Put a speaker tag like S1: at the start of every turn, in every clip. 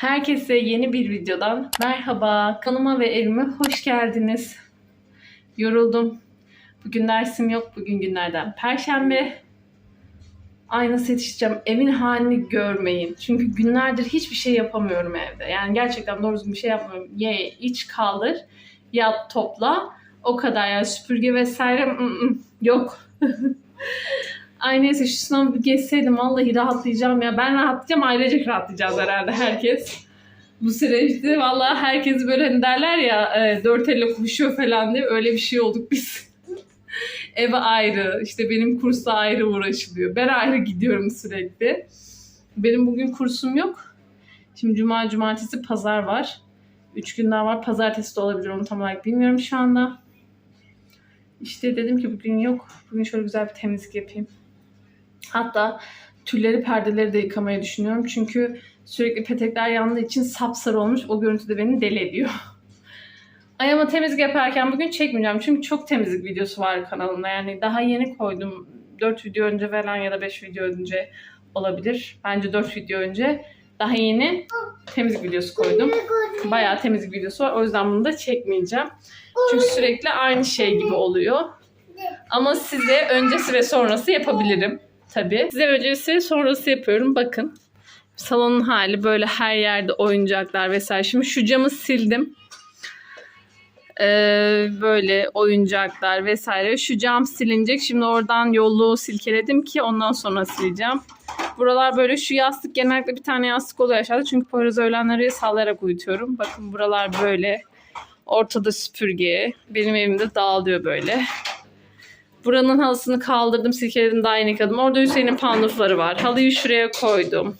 S1: Herkese yeni bir videodan merhaba. Kanalıma ve evime hoş geldiniz. Yoruldum. Bugün dersim yok. Bugün günlerden perşembe. Ay nasıl yetişeceğim? Evin halini görmeyin. Çünkü günlerdir hiçbir şey yapamıyorum evde. Yani gerçekten doğru düzgün bir şey yapmıyorum. Ye, iç kaldır, yat, topla. O kadar yani süpürge vesaire ı, ı, yok. Ay neyse şu sınavı bir geçseydim vallahi rahatlayacağım ya. Ben rahatlayacağım ailecek rahatlayacağız herhalde herkes. Bu süreçte vallahi herkes böyle hani derler ya e, dört elle koşuyor falan diye öyle bir şey olduk biz. Eve ayrı, işte benim kursa ayrı uğraşılıyor. Ben ayrı gidiyorum sürekli. Benim bugün kursum yok. Şimdi cuma, cumartesi, pazar var. Üç gün daha var. Pazartesi de olabilir onu tam olarak bilmiyorum şu anda. İşte dedim ki bugün yok. Bugün şöyle güzel bir temizlik yapayım. Hatta tülleri, perdeleri de yıkamayı düşünüyorum. Çünkü sürekli petekler yandığı için sapsarı olmuş. O görüntü de beni deli ediyor. Ay ama temizlik yaparken bugün çekmeyeceğim. Çünkü çok temizlik videosu var kanalımda. Yani daha yeni koydum. 4 video önce falan ya da 5 video önce olabilir. Bence 4 video önce. Daha yeni temizlik videosu koydum. Bayağı temizlik videosu var. O yüzden bunu da çekmeyeceğim. Çünkü sürekli aynı şey gibi oluyor. Ama size öncesi ve sonrası yapabilirim. Tabii. Size öncesi sonrası yapıyorum. Bakın. Salonun hali böyle her yerde oyuncaklar vesaire. Şimdi şu camı sildim. Ee, böyle oyuncaklar vesaire. Şu cam silinecek. Şimdi oradan yolluğu silkeledim ki ondan sonra sileceğim. Buralar böyle şu yastık genellikle bir tane yastık oluyor aşağıda. Çünkü Poyraz öğlenleri sallayarak uyutuyorum. Bakın buralar böyle. Ortada süpürge. Benim evimde dağılıyor böyle. Buranın halısını kaldırdım, silkeledim, daha yeni yıkadım. Orada Hüseyin'in pandufları var. Halıyı şuraya koydum.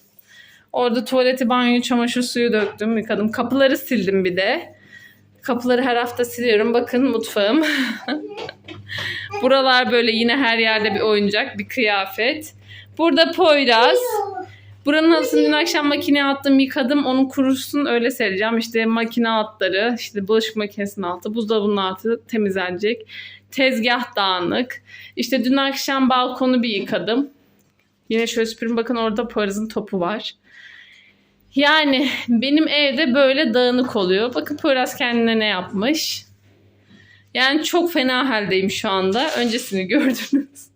S1: Orada tuvaleti, banyoyu, çamaşır suyu döktüm, yıkadım. Kapıları sildim bir de. Kapıları her hafta siliyorum. Bakın mutfağım. Buralar böyle yine her yerde bir oyuncak, bir kıyafet. Burada Poyraz. Buranın halısını dün akşam makineye attım, yıkadım. Onun kurusun öyle sereceğim. İşte makine altları, işte bulaşık makinesinin altı, buzdolabının altı temizlenecek. Tezgah dağınık. İşte dün akşam balkonu bir yıkadım. Yine şöyle süpürün bakın orada Poyraz'ın topu var. Yani benim evde böyle dağınık oluyor. Bakın Poyraz kendine ne yapmış. Yani çok fena haldeyim şu anda. Öncesini gördünüz.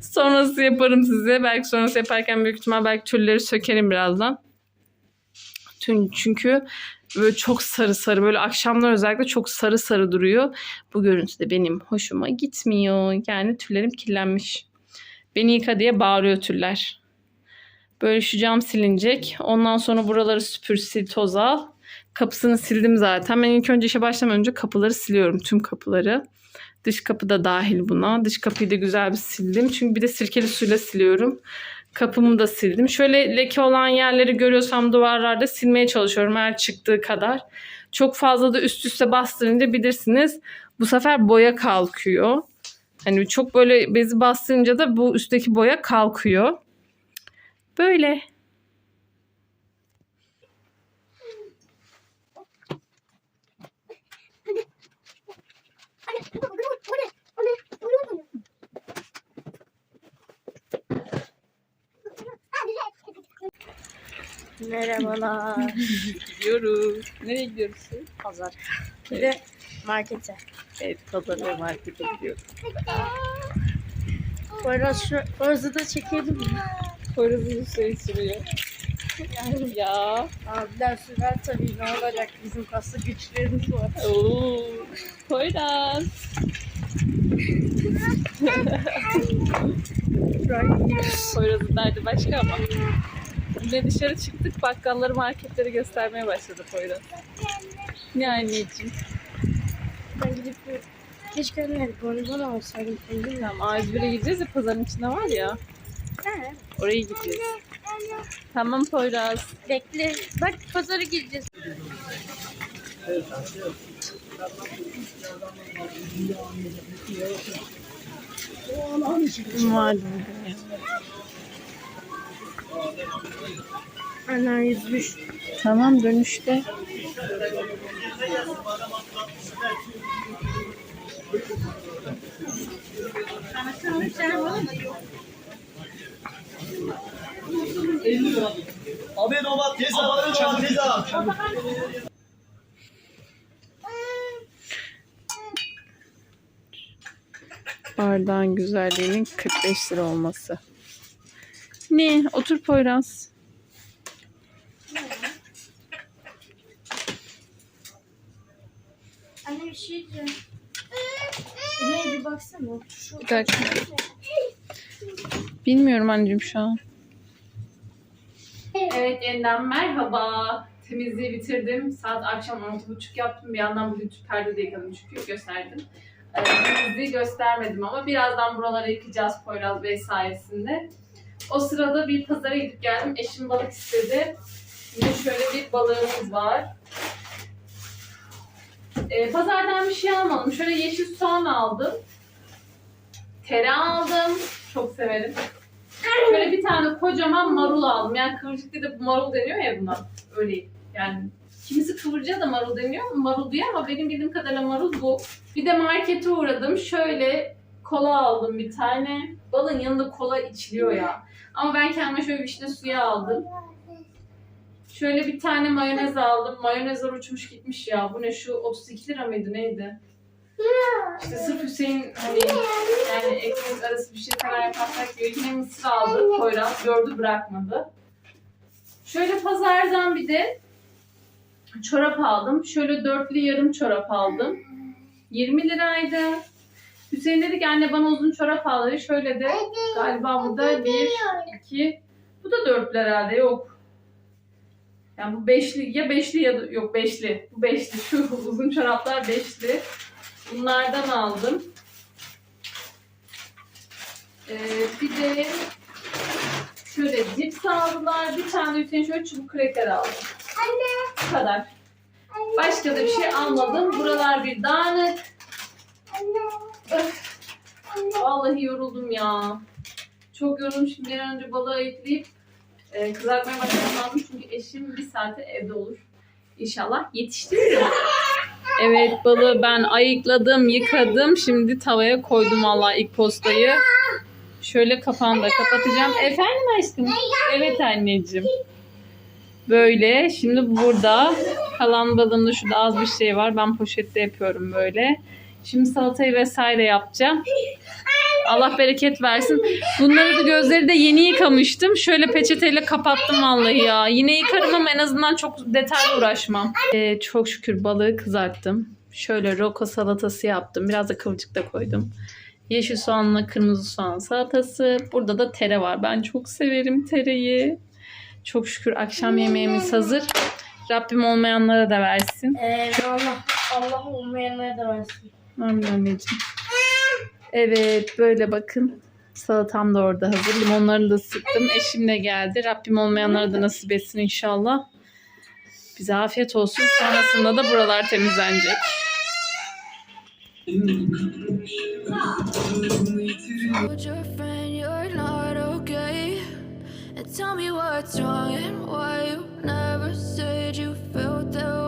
S1: sonrası yaparım size. Belki sonrası yaparken büyük ihtimal belki tülleri sökerim birazdan. Çünkü böyle çok sarı sarı böyle akşamlar özellikle çok sarı sarı duruyor. Bu görüntü de benim hoşuma gitmiyor. Yani tüllerim kirlenmiş. Beni yıka diye bağırıyor tüller. Böyle şu cam silinecek. Ondan sonra buraları süpür, sil, toz al. Kapısını sildim zaten. Ben ilk önce işe başlamadan önce kapıları siliyorum. Tüm kapıları. Dış kapı da dahil buna. Dış kapıyı da güzel bir sildim. Çünkü bir de sirkeli suyla siliyorum. Kapımı da sildim. Şöyle leke olan yerleri görüyorsam duvarlarda silmeye çalışıyorum her çıktığı kadar. Çok fazla da üst üste bastırınca bilirsiniz bu sefer boya kalkıyor. Hani çok böyle bezi bastırınca da bu üstteki boya kalkıyor. Böyle.
S2: Merhabalar.
S1: Gidiyoruz. Nereye gidiyoruz?
S2: Pazar. Bir de markete.
S1: Evet, pazar ve markete gidiyoruz.
S2: Poyraz şu Poyraz'ı da çekelim mi?
S1: Poyraz'ın şey sürüyor. ya.
S2: Abiler sürer tabii ne olacak bizim kaslı güçlerimiz var.
S1: Oo. Poyraz. Poyraz'ın derdi başka ama. Yine dışarı çıktık bakkalları marketleri göstermeye başladı Poyraz. Ne anneciğim?
S2: Ben gidip bir... Keşke anne bonibon alsaydım.
S1: Tamam A101'e gideceğiz ya pazarın içinde var ya.
S2: He.
S1: Oraya gideceğiz. Tamam Poyraz.
S2: Bekle. Bak pazara gideceğiz.
S1: Malum.
S2: Annem yüzmüş.
S1: Tamam dönüşte.
S3: Amenovat teza, Amenovat teza.
S1: Bardağın güzelliğinin 45 lira olması. Ne? Otur Poyraz.
S2: Anne bir şey diyeceğim. Neydi baksana. Şu
S1: Bir dakika. Bilmiyorum anneciğim şu an. Evet yeniden merhaba. Temizliği bitirdim. Saat akşam 6.30 yaptım. Bir yandan bugün perde de yıkadım çünkü gösterdim. Ee, temizliği göstermedim ama birazdan buraları yıkayacağız Poyraz Bey sayesinde. O sırada bir pazara gidip geldim. Eşim balık istedi. Yine şöyle bir balığımız var. Ee, pazardan bir şey almadım. Şöyle yeşil soğan aldım. Tere aldım. Çok severim. Şöyle bir tane kocaman marul aldım. Yani kıvırcık bu marul deniyor ya buna. Öyle yani. Kimisi kıvırcığa da marul deniyor. Marul diyor ama benim bildiğim kadarıyla marul bu. Bir de markete uğradım. Şöyle kola aldım bir tane. Balın yanında kola içiliyor ya. Ama ben kendime şöyle vişne suyu aldım. Şöyle bir tane mayonez aldım. Mayonezler uçmuş gitmiş ya. Bu ne şu 32 lira mıydı neydi? İşte sırf Hüseyin hani yani ekmek arası bir şey falan yaparsak diyor. Yine mısır aldı. Poyraz gördü bırakmadı. Şöyle pazardan bir de çorap aldım. Şöyle dörtlü yarım çorap aldım. 20 liraydı. Hüseyin dedi ki anne bana uzun çorap al dedi. Şöyle de galiba burada bir, iki, bu da dörtlü herhalde yok. Yani bu beşli ya beşli ya da yok beşli. Bu beşli. Şu uzun çoraplar beşli. Bunlardan aldım. Ee, bir de şöyle cips aldılar. Bir tane Hüseyin şöyle çubuk kreker aldı. Bu kadar. Başka da bir şey almadım. Buralar bir dağınık. Vallahi yoruldum ya. Çok yoruldum. Şimdi bir önce balığı ayıklayıp e, kızartmaya başlamam. Çünkü eşim bir saate evde olur. İnşallah yetiştirir. Evet balığı ben ayıkladım, yıkadım. Şimdi tavaya koydum valla ilk postayı. Şöyle kapağını da kapatacağım. Efendim aşkım? Evet anneciğim. Böyle. Şimdi burada kalan balığımda şurada az bir şey var. Ben poşette yapıyorum böyle. Şimdi salatayı vesaire yapacağım. Allah bereket versin. Bunları da gözleri de yeni yıkamıştım. Şöyle peçeteyle kapattım vallahi ya. Yine yıkarım ama en azından çok detaylı uğraşmam. Ee, çok şükür balığı kızarttım. Şöyle roko salatası yaptım. Biraz da kıvırcık da koydum. Yeşil soğanla kırmızı soğan salatası. Burada da tere var. Ben çok severim tereyi. Çok şükür akşam yemeğimiz hazır. Rabbim olmayanlara da versin.
S2: Ee, Allah, Allah olmayanlara da versin.
S1: Amin anneciğim. Evet böyle bakın. Salatam da orada hazır. Limonlarını da sıktım. Eşim de geldi. Rabbim olmayanlara da nasip etsin inşallah. Bize afiyet olsun. Sonrasında da buralar temizlenecek.
S4: Tell me what's wrong and why you never said you felt that way.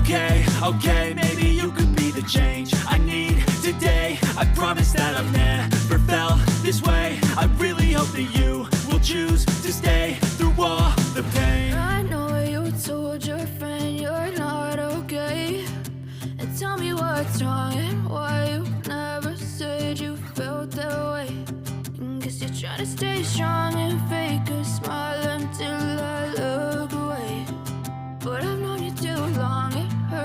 S5: Okay, okay, maybe you could be the change I need today. I promise that I've never felt this way. I really hope that you will choose to stay through all the pain.
S4: I know you told your friend you're not okay. And tell me what's wrong and why you never said you felt that way. And guess you're trying to stay strong and fake a smile until I look away. But I've known you too
S1: long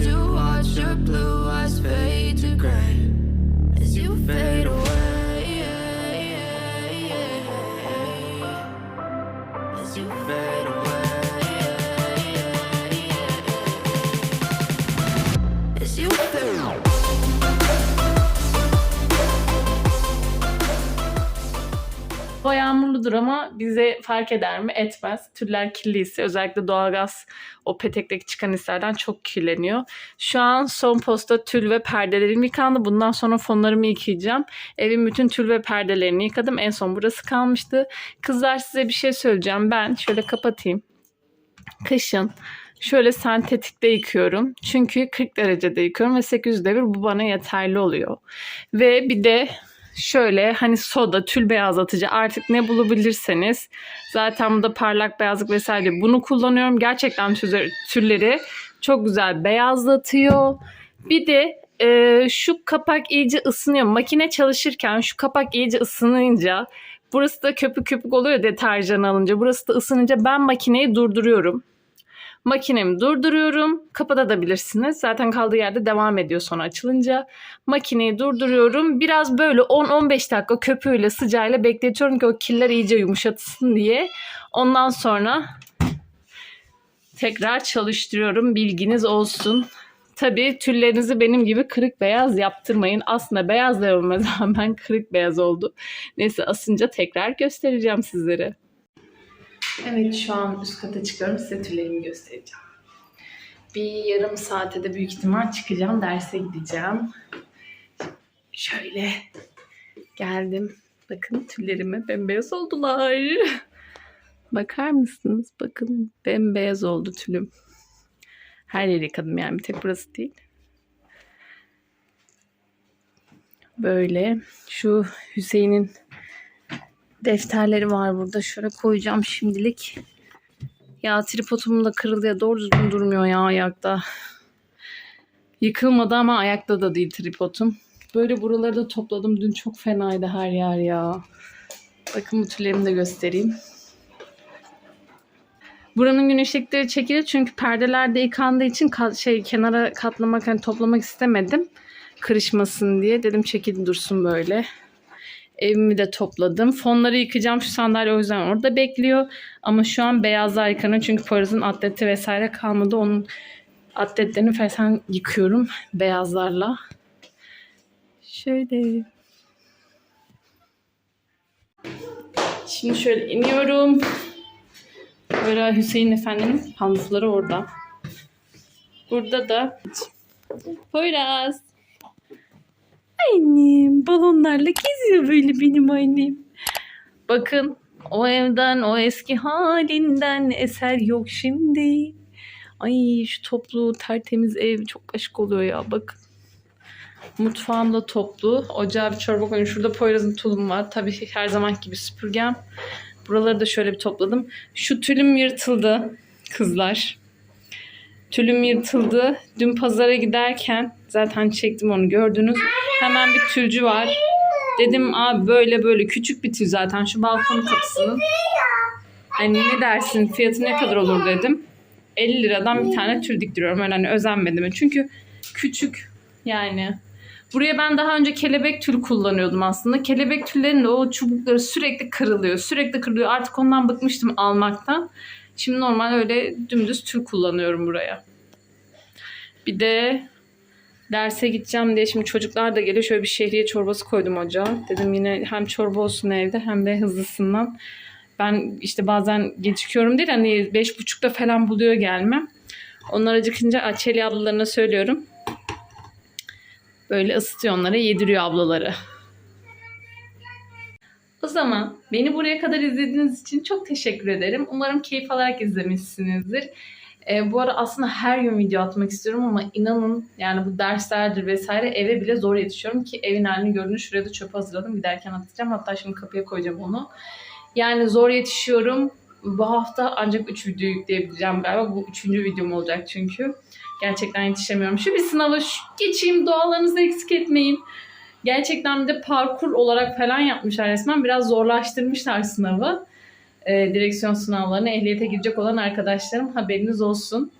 S4: do
S1: Yağmurludur ama bize fark eder mi? Etmez. Tüller kirliyse özellikle doğalgaz o petekteki çıkan hislerden çok kirleniyor. Şu an son posta tül ve perdelerim yıkandı. Bundan sonra fonlarımı yıkayacağım. Evin bütün tül ve perdelerini yıkadım. En son burası kalmıştı. Kızlar size bir şey söyleyeceğim. Ben şöyle kapatayım. Kışın şöyle sentetikte yıkıyorum. Çünkü 40 derecede yıkıyorum ve 800 devir bu bana yeterli oluyor. Ve bir de şöyle hani soda, tül beyazlatıcı artık ne bulabilirseniz zaten bu da parlak beyazlık vesaire bunu kullanıyorum. Gerçekten tülleri çok güzel beyazlatıyor. Bir de e, şu kapak iyice ısınıyor. Makine çalışırken şu kapak iyice ısınınca burası da köpük köpük oluyor deterjan alınca. Burası da ısınınca ben makineyi durduruyorum. Makinemi durduruyorum. Kapatabilirsiniz. Zaten kaldığı yerde devam ediyor sonra açılınca. Makineyi durduruyorum. Biraz böyle 10-15 dakika köpüğüyle sıcağıyla bekletiyorum ki o kirler iyice yumuşatsın diye. Ondan sonra tekrar çalıştırıyorum. Bilginiz olsun. Tabii tüllerinizi benim gibi kırık beyaz yaptırmayın. Aslında beyaz olmaz rağmen kırık beyaz oldu. Neyse asınca tekrar göstereceğim sizlere. Evet şu an üst kata çıkıyorum. Size tüllerimi göstereceğim. Bir yarım saate de büyük ihtimal çıkacağım. Derse gideceğim. Şöyle geldim. Bakın tüllerime bembeyaz oldular. Bakar mısınız? Bakın bembeyaz oldu tülüm. Her yeri yıkadım yani bir tek burası değil. Böyle şu Hüseyin'in defterleri var burada. Şöyle koyacağım şimdilik. Ya tripodum da kırıldı ya doğru düzgün durmuyor ya ayakta. Yıkılmadı ama ayakta da değil tripodum. Böyle buraları da topladım. Dün çok fenaydı her yer ya. Bakın bu tüllerimi de göstereyim. Buranın güneşlikleri çekilir çünkü perdeler de yıkandığı için şey kenara katlamak hani toplamak istemedim. Kırışmasın diye dedim çekil dursun böyle. Evimi de topladım. Fonları yıkayacağım. Şu sandalye o yüzden orada bekliyor. Ama şu an beyazlar yıkanıyor. Çünkü Poyraz'ın atleti vesaire kalmadı. Onun atletlerini falan yıkıyorum beyazlarla. Şöyle. Şimdi şöyle iniyorum. Böyle Hüseyin Efendi'nin pantufları orada. Burada da Poyraz. Annem balonlarla geziyor böyle benim annem. Bakın o evden o eski halinden eser yok şimdi. Ay şu toplu tertemiz ev çok aşk oluyor ya bakın. Mutfağım da toplu. Ocağa bir çorba koyun. Şurada Poyraz'ın tulum var. Tabii her zaman gibi süpürgem. Buraları da şöyle bir topladım. Şu tülüm yırtıldı kızlar. Tülüm yırtıldı. Dün pazara giderken zaten çektim onu gördünüz. Hemen bir tülcü var. Dedim abi böyle böyle küçük bir tül zaten şu balkon kapısının. Hani ne dersin fiyatı ne kadar olur dedim. 50 liradan bir tane tül diktiriyorum. Öyle hani özenmedim. Çünkü küçük yani. Buraya ben daha önce kelebek tül kullanıyordum aslında. Kelebek tüllerinin o çubukları sürekli kırılıyor. Sürekli kırılıyor. Artık ondan bıkmıştım almaktan. Şimdi normal öyle dümdüz tül kullanıyorum buraya. Bir de derse gideceğim diye şimdi çocuklar da geliyor. Şöyle bir şehriye çorbası koydum ocağa. Dedim yine hem çorba olsun evde hem de hızlısından. Ben işte bazen gecikiyorum değil hani beş buçukta falan buluyor gelmem. Onlar acıkınca Açeli ablalarına söylüyorum. Böyle ısıtıyor onlara yediriyor ablaları. O zaman beni buraya kadar izlediğiniz için çok teşekkür ederim. Umarım keyif alarak izlemişsinizdir. Ee, bu ara aslında her gün video atmak istiyorum ama inanın yani bu derslerdir vesaire eve bile zor yetişiyorum ki evin halini gördüğünüz şuraya da çöp hazırladım. Giderken atacağım. Hatta şimdi kapıya koyacağım onu. Yani zor yetişiyorum. Bu hafta ancak 3 video yükleyebileceğim galiba. Bu 3. videom olacak çünkü. Gerçekten yetişemiyorum. Şu bir sınava şu- geçeyim. Dualarınızı eksik etmeyin. Gerçekten bir de parkur olarak falan yapmışlar resmen. Biraz zorlaştırmışlar sınavı. Ee, direksiyon sınavlarına ehliyete girecek olan arkadaşlarım haberiniz olsun.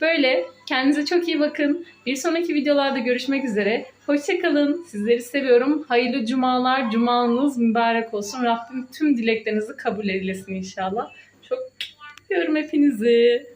S1: Böyle kendinize çok iyi bakın. Bir sonraki videolarda görüşmek üzere. Hoşçakalın. Sizleri seviyorum. Hayırlı cumalar. Cumanız mübarek olsun. Rabbim tüm dileklerinizi kabul eylesin inşallah. Çok öpüyorum hepinizi.